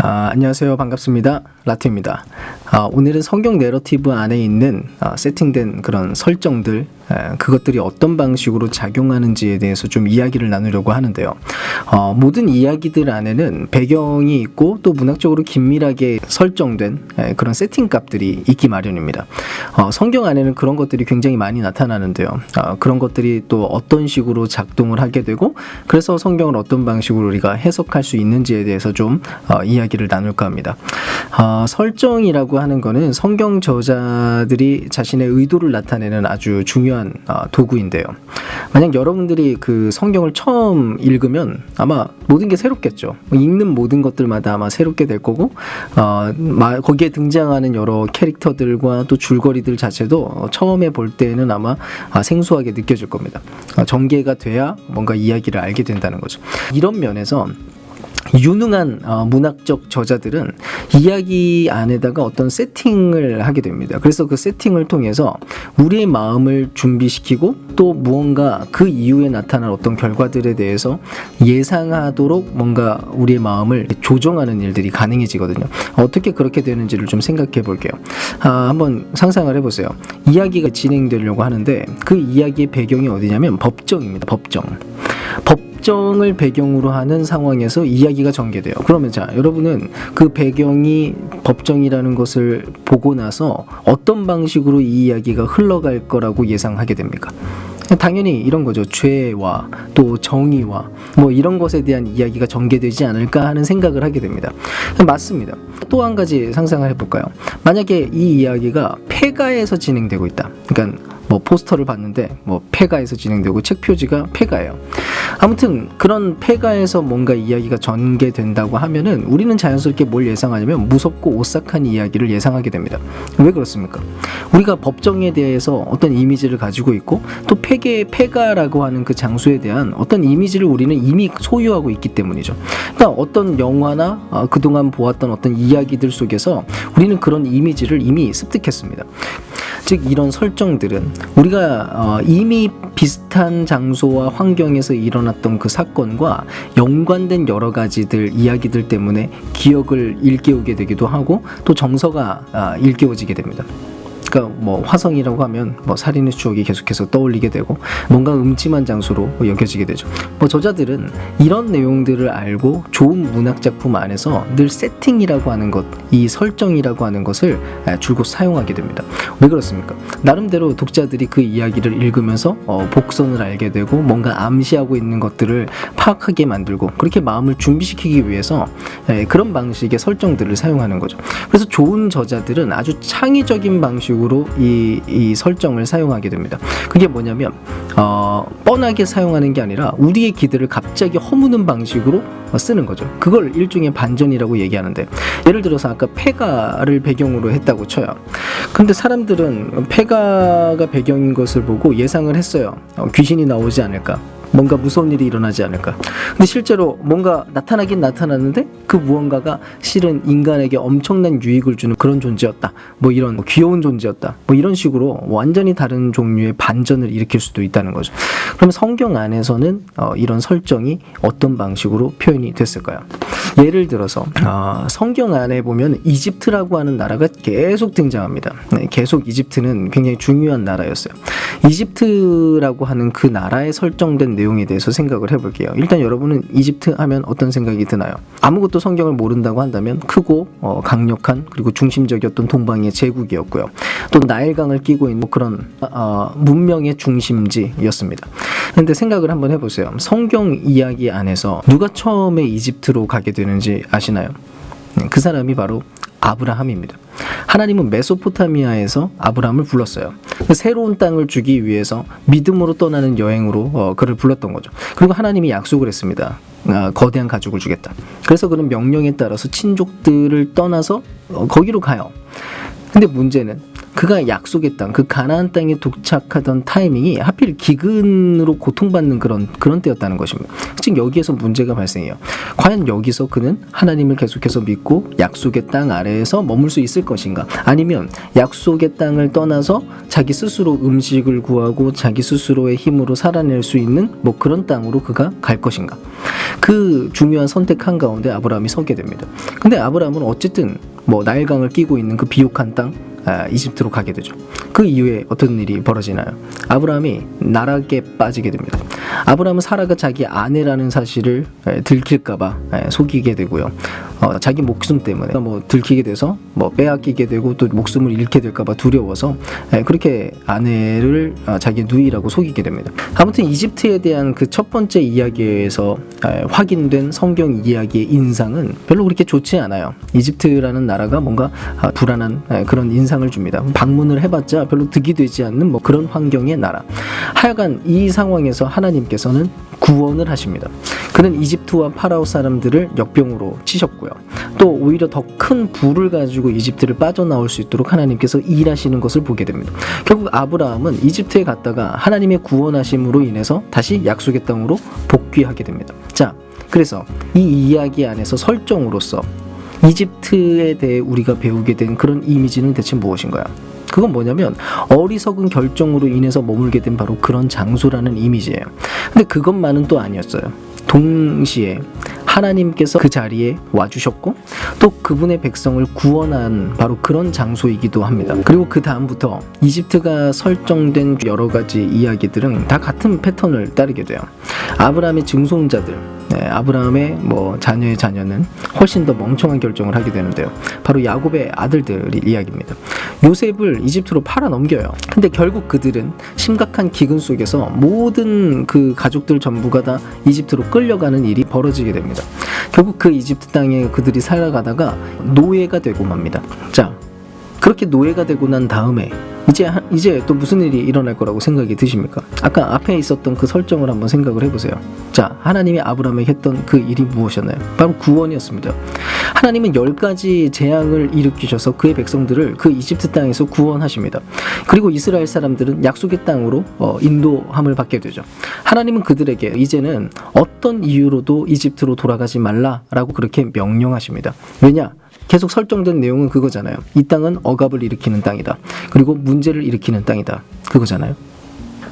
아, 안녕하세요. 반갑습니다. 라트입니다. 아, 오늘은 성경 내러티브 안에 있는 아, 세팅된 그런 설정들, 에, 그것들이 어떤 방식으로 작용하는지에 대해서 좀 이야기를 나누려고 하는데요. 어, 모든 이야기들 안에는 배경이 있고 또 문학적으로 긴밀하게 설정된 에, 그런 세팅 값들이 있기 마련입니다. 어, 성경 안에는 그런 것들이 굉장히 많이 나타나는데요. 아, 그런 것들이 또 어떤 식으로 작동을 하게 되고 그래서 성경을 어떤 방식으로 우리가 해석할 수 있는지에 대해서 좀 어, 이야기를 나눌까 합니다. 아, 설정이라고 하는 거는 성경 저자들이 자신의 의도를 나타내는 아주 중요한 아, 도구인데요. 만약 여러분들이 그 성경을 처음 읽으면 아마 모든 게 새롭겠죠. 읽는 모든 것들마다 아마 새롭게 될 거고, 어, 마- 거기에 등장하는 여러 캐릭터들과 또 줄거리들 자체도 어, 처음에 볼 때는 아마 아, 생소하게 느껴질 겁니다. 어, 전개가 돼야 뭔가 이야기를 알게 된다는 거죠. 이런 면에서 유능한 어, 문학적 저자들은 이야기 안에다가 어떤 세팅을 하게 됩니다. 그래서 그 세팅을 통해서 우리의 마음을 준비시키고 또 무언가 그 이후에 나타날 어떤 결과들에 대해서 예상하도록 뭔가 우리의 마음을 조정하는 일들이 가능해지거든요. 어떻게 그렇게 되는지를 좀 생각해 볼게요. 아, 한번 상상을 해보세요. 이야기가 진행되려고 하는데 그 이야기의 배경이 어디냐면 법정입니다. 법정. 법 정을 배경으로 하는 상황에서 이야기가 전개돼요. 그러면 자, 여러분은 그 배경이 법정이라는 것을 보고 나서 어떤 방식으로 이 이야기가 흘러갈 거라고 예상하게 됩니까? 당연히 이런 거죠. 죄와 또 정의와 뭐 이런 것에 대한 이야기가 전개되지 않을까 하는 생각을 하게 됩니다. 맞습니다. 또 한 가지 상상을 해볼까요? 만약에 이 이야기가 폐가에서 진행되고 있다. 그러니까 뭐 포스터를 봤는데 뭐 폐가에서 진행되고 책 표지가 폐가예요. 아무튼 그런 폐가에서 뭔가 이야기가 전개된다고 하면은 우리는 자연스럽게 뭘 예상하냐면 무섭고 오싹한 이야기를 예상하게 됩니다. 왜 그렇습니까? 우리가 법정에 대해서 어떤 이미지를 가지고 있고 또 폐계 폐가라고 하는 그 장소에 대한 어떤 이미지를 우리는 이미 소유하고 있기 때문이죠. 그러니까 어떤 영화나 어, 그동안 보았던 어떤 이야기들 속에서 우리는 그런 이미지를 이미 습득했습니다. 즉 이런 설정들은 우리가 어, 이미 비슷한 장소와 환경에서 일어났던 그 사건과 연관된 여러 가지들 이야기들 때문에 기억을 일깨우게 되기도 하고 또 정서가 아, 일깨워지게 됩니다. 그러니까 뭐 화성이라고 하면 뭐 살인의 추억이 계속해서 떠올리게 되고 뭔가 음침한 장소로 여겨지게 되죠. 뭐 저자들은 이런 내용들을 알고 좋은 문학 작품 안에서 늘 세팅이라고 하는 것, 이 설정이라고 하는 것을 아, 줄곧 사용하게 됩니다. 왜 그렇습니까? 나름대로 독자들이 그 이야기를 읽으면서 어, 복선을 알게 되고 뭔가 암시하고 있는 것들을 파악하게 만들고 그렇게 마음을 준비시키기 위해서 에, 그런 방식의 설정들을 사용하는 거죠. 그래서 좋은 저자들은 아주 창의적인 방식으로 이, 이 설정을 사용하게 됩니다. 그게 뭐냐면 어, 뻔하게 사용하는 게 아니라 우리의 기대를 갑자기 허무는 방식으로 어, 쓰는 거죠. 그걸 일종의 반전이라고 얘기하는데 예를 들어서 아까 폐가를 배경으로 했다고 쳐요. 근데 사람들은 폐가가 배경인 것을 보고 예상을 했어요. 어, 귀신이 나오지 않을까. 뭔가 무서운 일이 일어나지 않을까. 근데 실제로 뭔가 나타나긴 나타났는데 그 무언가가 실은 인간에게 엄청난 유익을 주는 그런 존재였다. 뭐 이런 뭐 귀여운 존재였다. 뭐 이런 식으로 완전히 다른 종류의 반전을 일으킬 수도 있다는 거죠. 그럼 성경 안에서는 어, 이런 설정이 어떤 방식으로 표현이 됐을까요? 예를 들어서 어, 성경 안에 보면 이집트라고 하는 나라가 계속 등장합니다. 네, 계속 이집트는 굉장히 중요한 나라였어요. 이집트라고 하는 그 나라에 설정된 내용에 대해서 생각을 해볼게요. 일단 여러분은 이집트 하면 어떤 생각이 드나요? 아무것도 성경을 모른다고 한다면 크고 어, 강력한 그리고 중심적이었던 동방의 제국이었고요. 또 나일강을 끼고 있는 그런 어, 문명의 중심지였습니다. 근데 생각을 한번 해보세요. 성경 이야기 안에서 누가 처음에 이집트로 가게 되는지 아시나요? 그 사람이 바로 아브라함입니다. 하나님은 메소포타미아에서 아브라함을 불렀어요. 그 새로운 땅을 주기 위해서 믿음으로 떠나는 여행으로 어, 그를 불렀던 거죠. 그리고 하나님이 약속을 했습니다. 아, 거대한 가족을 주겠다. 그래서 그는 명령에 따라서 친족들을 떠나서 어, 거기로 가요. 근데 문제는 그가 약속의 땅, 그 가나안 땅에 도착하던 타이밍이 하필 기근으로 고통받는 그런 그런 때였다는 것입니다. 즉 여기에서 문제가 발생해요. 과연 여기서 그는 하나님을 계속해서 믿고 약속의 땅 아래에서 머물 수 있을 것인가? 아니면 약속의 땅을 떠나서 자기 스스로 음식을 구하고 자기 스스로의 힘으로 살아낼 수 있는 뭐 그런 땅으로 그가 갈 것인가? 그 중요한 선택 한 가운데 아브라함이 서게 됩니다. 근데 아브라함은 어쨌든 뭐 나일강을 끼고 있는 그 비옥한 땅 아, 이집트로 가게 되죠. 그 이후에 어떤 일이 벌어지나요? 아브라함이 나락에 빠지게 됩니다. 아브라함은 사라가 자기 아내라는 사실을 에, 들킬까봐 에, 속이게 되고요. 어, 자기 목숨 때문에 뭐 들키게 돼서 뭐 빼앗기게 되고 또 목숨을 잃게 될까봐 두려워서 에, 그렇게 아내를 어, 자기 누이라고 속이게 됩니다. 아무튼 이집트에 대한 그 첫 번째 이야기에서 에, 확인된 성경 이야기의 인상은 별로 그렇게 좋지 않아요. 이집트라는 나라가 뭔가 아, 불안한 에, 그런 인상을 줍니다. 방문을 해봤자 별로 득이 되지 않는 뭐 그런 환경의 나라. 하여간 이 상황에서 하나님께서는 구원을 하십니다. 그는 이집트와 파라오 사람들을 역병으로 치셨 고요. 또 오히려 더 큰 부를 가지고 이집트를 빠져나올 수 있도록 하나님께서 일하시는 것을 보게 됩니다. 결국 아브라함은 이집트에 갔다가 하나님의 구원하심으로 인해서 다시 약속의 땅으로 복귀하게 됩니다. 자, 그래서 이 이야기 안에서 설정으로서 이집트에 대해 우리가 배우게 된 그런 이미지는 대체 무엇인가요? 그건 뭐냐면 어리석은 결정으로 인해서 머물게 된 바로 그런 장소라는 이미지예요. 근데 그것만은 또 아니었어요. 동시에 하나님께서 그 자리에 와주셨고 또 그분의 백성을 구원한 바로 그런 장소이기도 합니다. 그리고 그 다음부터 이집트가 설정된 여러 가지 이야기들은 다 같은 패턴을 따르게 돼요. 아브라함의 증손자들, 네, 아브라함의 뭐 자녀의 자녀는 훨씬 더 멍청한 결정을 하게 되는데요. 바로 야곱의 아들들이 이야기입니다. 요셉을 이집트로 팔아 넘겨요. 근데 결국 그들은 심각한 기근 속에서 모든 그 가족들 전부가 다 이집트로 끌려가는 일이 벌어지게 됩니다. 결국 그 이집트 땅에 그들이 살아가다가 노예가 되고 맙니다. 자, 그렇게 노예가 되고 난 다음에 이제 하- 이제 또 무슨 일이 일어날 거라고 생각이 드십니까? 아까 앞에 있었던 그 설정을 한번 생각을 해보세요. 자, 하나님이 아브라함에게 했던 그 일이 무엇이었나요? 바로 구원이었습니다. 하나님은 열 가지 재앙을 일으키셔서 그의 백성들을 그 이집트 땅에서 구원하십니다. 그리고 이스라엘 사람들은 약속의 땅으로 어, 인도함을 받게 되죠. 하나님은 그들에게 이제는 어떤 이유로도 이집트로 돌아가지 말라라고 그렇게 명령하십니다. 왜냐? 계속 설정된 내용은 그거잖아요. 이 땅은 억압을 일으키는 땅이다. 그리고 문제를 일으키는 땅이다. 그거잖아요.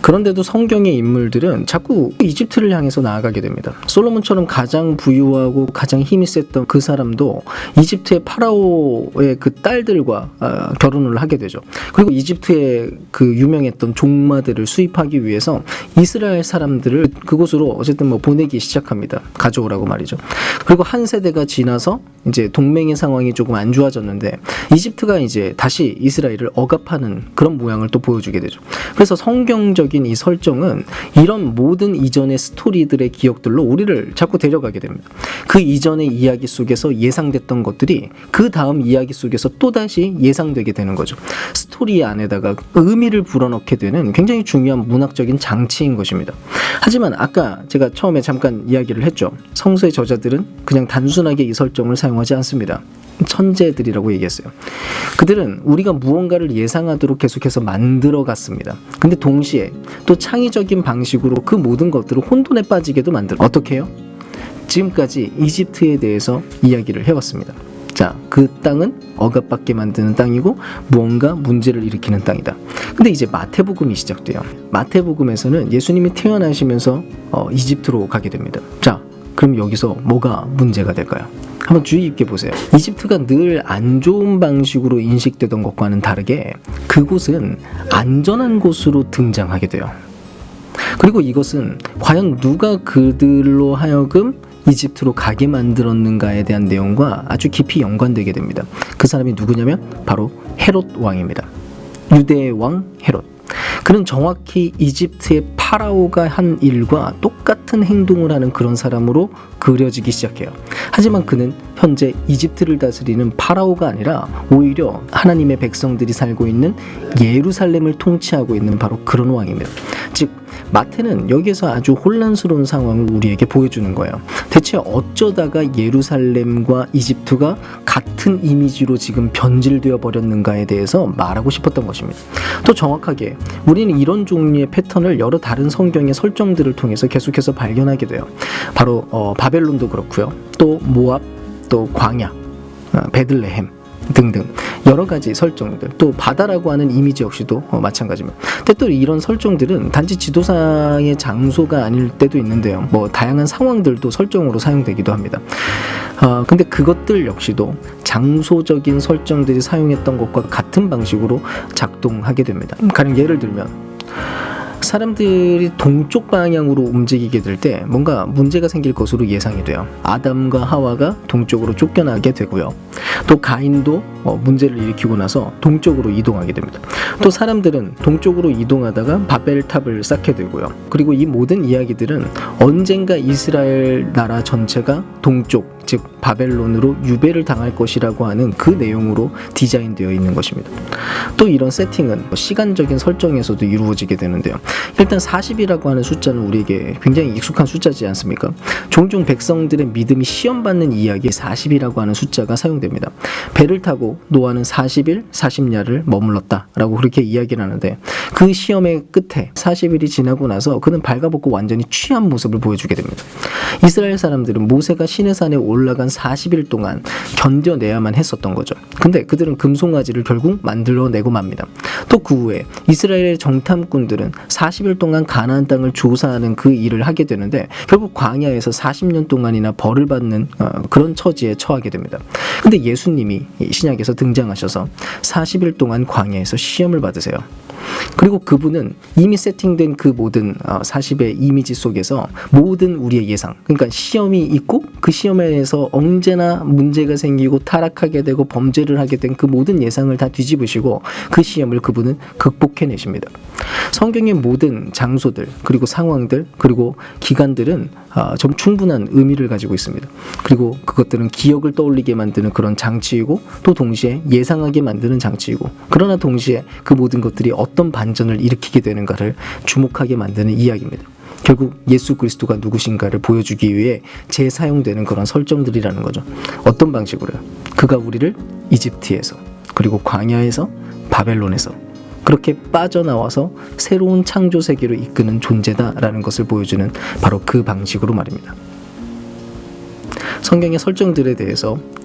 그런데도 성경의 인물들은 자꾸 이집트를 향해서 나아가게 됩니다. 솔로몬처럼 가장 부유하고 가장 힘이 셌던 그 사람도 이집트의 파라오의 그 딸들과 아, 결혼을 하게 되죠. 그리고 이집트의 그 유명했던 종마들을 수입하기 위해서 이스라엘 사람들을 그곳으로 어쨌든 뭐 보내기 시작합니다. 가져오라고 말이죠. 그리고 한 세대가 지나서 이제 동맹의 상황이 조금 안 좋아졌는데 이집트가 이제 다시 이스라엘을 억압하는 그런 모양을 또 보여주게 되죠. 그래서 성경적 인 이 설정은 이런 모든 이전의 스토리들의 기억들로 우리를 자꾸 데려가게 됩니다. 그 이전의 이야기 속에서 예상됐던 것들이 그 다음 이야기 속에서 또다시 예상되게 되는 거죠. 스토리 안에다가 의미를 불어넣게 되는 굉장히 중요한 문학적인 장치인 것입니다. 하지만 아까 제가 처음에 잠깐 이야기를 했죠. 성서의 저자들은 그냥 단순하게 이 설정을 사용하지 않습니다. 천재들이라고 얘기했어요. 그들은 우리가 무언가를 예상하도록 계속해서 만들어 갔습니다. 근데 동시에 또 창의적인 방식으로 그 모든 것들을 혼돈에 빠지게도 만들어. 어떻게 해요? 지금까지 이집트에 대해서 이야기를 해왔습니다. 자, 그 땅은 억압받게 만드는 땅이고 무언가 문제를 일으키는 땅이다. 근데 이제 마태복음이 시작돼요. 마태복음에서는 예수님이 태어나시면서 어, 이집트로 가게 됩니다. 자, 그럼 여기서 뭐가 문제가 될까요? 한번 주의 깊게 보세요. 이집트가 늘 안 좋은 방식으로 인식되던 것과는 다르게 그곳은 안전한 곳으로 등장하게 돼요. 그리고 이것은 과연 누가 그들로 하여금 이집트로 가게 만들었는가에 대한 내용과 아주 깊이 연관되게 됩니다. 그 사람이 누구냐면 바로 헤롯 왕입니다. 유대의 왕 헤롯. 그는 정확히 이집트의 파라오가 한 일과 똑같은 행동을 하는 그런 사람으로 그려지기 시작해요. 하지만 그는 현재 이집트를 다스리는 파라오가 아니라 오히려 하나님의 백성들이 살고 있는 예루살렘을 통치하고 있는 바로 그런 왕입니다. 즉 마태는 여기에서 아주 혼란스러운 상황을 우리에게 보여주는 거예요. 대체 어쩌다가 예루살렘과 이집트가 같은 이미지로 지금 변질되어 버렸는가에 대해서 말하고 싶었던 것입니다. 또 정확하게 우리는 이런 종류의 패턴을 여러 다른 성경의 설정들을 통해서 계속해서 발견하게 돼요. 바로 어, 바벨론도 그렇고요. 또 모압, 또 광야, 어, 베들레헴 등등 여러 가지 설정들 또 바다라고 하는 이미지 역시도 어, 마찬가지입니다. 또 이런 설정들은 단지 지도상의 장소가 아닐 때도 있는데요. 뭐 다양한 상황들도 설정으로 사용되기도 합니다. 어, 근데 그것들 역시도 장소적인 설정들이 사용했던 것과 같은 방식으로 작동하게 됩니다. 가령 예를 들면 사람들이 동쪽 방향으로 움직이게 될 때 뭔가 문제가 생길 것으로 예상이 돼요. 아담과 하와가 동쪽으로 쫓겨나게 되고요. 또 가인도 어, 문제를 일으키고 나서 동쪽으로 이동하게 됩니다. 또 사람들은 동쪽으로 이동하다가 바벨탑을 쌓게 되고요. 그리고 이 모든 이야기들은 언젠가 이스라엘 나라 전체가 동쪽 즉 바벨론으로 유배를 당할 것이라고 하는 그 내용으로 디자인되어 있는 것입니다. 또 이런 세팅은 시간적인 설정에서도 이루어지게 되는데요. 일단 40이라고 하는 숫자는 우리에게 굉장히 익숙한 숫자지 않습니까? 종종 백성들의 믿음이 시험받는 이야기에 40이라고 하는 숫자가 사용됩니다. 배를 타고 노아는 40일, 40야를 머물렀다라고 그렇게 이야기를 하는데 그 시험의 끝에 40일이 지나고 나서 그는 발가벗고 완전히 취한 모습을 보여주게 됩니다. 이스라엘 사람들은 모세가 시내산에 올 라간 40일 동안 견뎌내야만 했었던 거죠. 근데 그들은 금송아지를 결국 만들어내고 맙니다. 또 그 후에 이스라엘의 정탐꾼들은 40일 동안 가나안 땅을 조사하는 그 일을 하게 되는데 결국 광야에서 40년 동안이나 벌을 받는 어, 그런 처지에 처하게 됩니다. 근데 예수님이 이 신약에서 등장하셔서 40일 동안 광야에서 시험을 받으세요. 그리고 그분은 이미 세팅된 그 모든 40의 이미지 속에서 모든 우리의 예상, 그러니까 시험이 있고 그 시험에서 언제나 문제가 생기고 타락하게 되고 범죄를 하게 된 그 모든 예상을 다 뒤집으시고 그 시험을 그분은 극복해내십니다. 성경의 모든 장소들 그리고 상황들 그리고 기간들은 아, 좀 충분한 의미를 가지고 있습니다. 그리고 그것들은 기억을 떠올리게 만드는 그런 장치이고 또 동시에 예상하게 만드는 장치이고 그러나 동시에 그 모든 것들이 어떤 반전을 일으키게 되는가를 주목하게 만드는 이야기입니다. 결국 예수 그리스도가 누구신가를 보여주기 위해 재사용되는 그런 설정들이라는 거죠. 어떤 방식으로요? 그가 우리를 이집트에서 그리고 광야에서 바벨론에서 그렇게 빠져나와서 새로운 창조 세계로 이끄는 존재다라는 것을 보여주는 바로 그 방식으로 말입니다. 성경의 설정들에 대해서 에,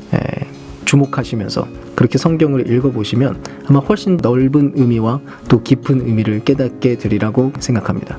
주목하시면서 그렇게 성경을 읽어보시면 아마 훨씬 넓은 의미와 또 깊은 의미를 깨닫게 되리라고 생각합니다.